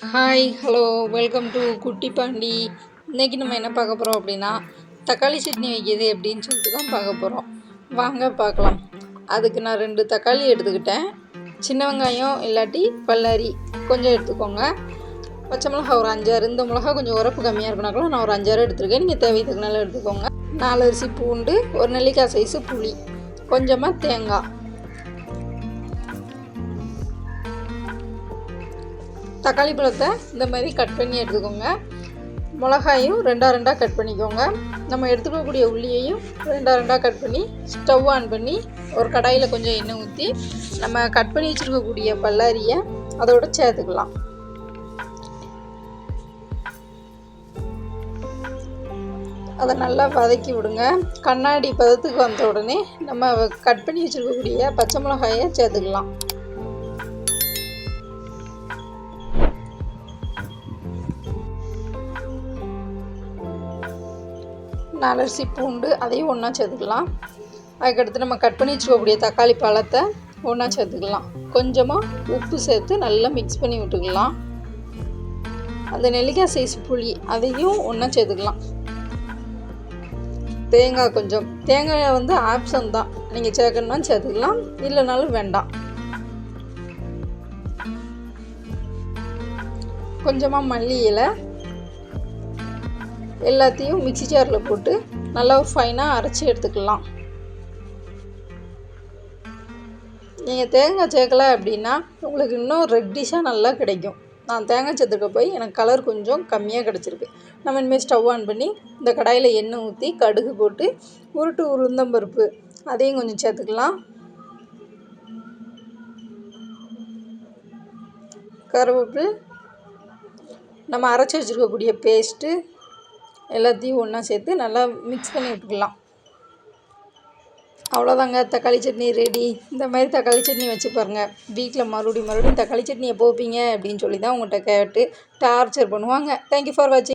Hi hello welcome to குட்டி பாண்டி இன்றைக்கி நம்ம என்ன பார்க்க போகிறோம் அப்படின்னா தக்காளி சட்னி வைக்கிறது எப்படின்னு சொல்லிட்டு தான் பார்க்க போகிறோம் வாங்க பார்க்கலாம். அதுக்கு நான் ரெண்டு தக்காளி எடுத்துக்கிட்டேன். சின்ன வெங்காயம் இல்லாட்டி பல்லாரி கொஞ்சம் எடுத்துக்கோங்க. பச்சை மிளகா ஒரு அஞ்சாறு இந்த மிளகா கொஞ்சம் உரப்பு கம்மியாக இருக்குனாக்கலாம் நான் ஒரு அஞ்சாறு எடுத்துருக்கேன். நீங்கள் தேவைக்கு நல்லா எடுத்துக்கோங்க. நாலு அரிசி பூண்டு ஒரு நெல்லிக்காய் சைஸு புளி கொஞ்சமாக தேங்காய். தக்காளி பழத்தை இந்த மாதிரி கட் பண்ணி எடுத்துக்கோங்க. மிளகாயும் ரெண்டாக ரெண்டாக கட் பண்ணிக்கோங்க. நம்ம எடுத்துக்கக்கூடிய உள்ளியையும் ரெண்டாக ரெண்டாக கட் பண்ணி ஸ்டவ் ஆன் பண்ணி ஒரு கடாயில் கொஞ்சம் எண்ணெய் ஊற்றி நம்ம கட் பண்ணி வச்சுருக்கக்கூடிய பல்லாரியை அதோட சேர்த்துக்கலாம். அதை நல்லா வதக்கி விடுங்க. கண்ணாடி பதத்துக்கு வந்த உடனே நம்ம கட் பண்ணி வச்சுருக்கக்கூடிய பச்சை மிளகாயை சேர்த்துக்கலாம். நாலரிசி பூண்டு அதையும் ஒன்றா சேர்த்துக்கலாம். அதுக்கடுத்து நம்ம கட் பண்ணி வச்சுக்கக்கூடிய தக்காளி பழத்தை ஒன்றா சேர்த்துக்கலாம். கொஞ்சமாக உப்பு சேர்த்து நல்லா மிக்ஸ் பண்ணி விட்டுக்கலாம். அந்த நெல்லிக்காய் சைஸ் புளி அதையும் ஒன்றா சேர்த்துக்கலாம். தேங்காய் கொஞ்சம். தேங்காய் வந்து ஆப்ஷன் தான். நீங்கள் சேர்க்கணும்னா சேர்த்துக்கலாம். இல்லைனாலும் வேண்டாம். கொஞ்சமாக மல்லி இலை எல்லாத்தையும் மிக்சி ஜாரில் போட்டு நல்லா ஒரு ஃபைனாக அரைச்சி எடுத்துக்கலாம். நீங்கள் தேங்காய் சேர்க்கலை அப்படின்னா உங்களுக்கு இன்னும் ரெட்டிஷாக நல்லா கிடைக்கும். நான் தேங்காய் சேர்த்துக்க போய் எனக்கு கலர் கொஞ்சம் கம்மியாக கிடச்சிருக்கு. நம்ம இனிமேல் ஸ்டவ் ஆன் பண்ணி இந்த கடாயில் எண்ணெய் ஊற்றி கடுகு போட்டு உருட்டு உளுந்தம்பருப்பு அதையும் கொஞ்சம் சேர்த்துக்கலாம். கருவேப்பில் நம்ம அரைச்சி வச்சுருக்கக்கூடிய பேஸ்ட்டு எல்லாத்தையும் ஒன்றா சேர்த்து நல்லா மிக்ஸ் பண்ணி விட்டுக்கலாம். அவ்வளோதாங்க தக்காளி சட்னி ரெடி இந்த மாதிரி தக்காளி சட்னி வச்சு பாருங்கள் வீட்டில் மறுபடியும் மறுபடியும் தக்காளி சட்னி எப்போ வைப்பீங்க அப்படின்னு சொல்லி தான் உங்கள்கிட்ட கேட்டு டார்ச்சர் பண்ணுவாங்க. தேங்க்யூ ஃபார் வாட்சிங்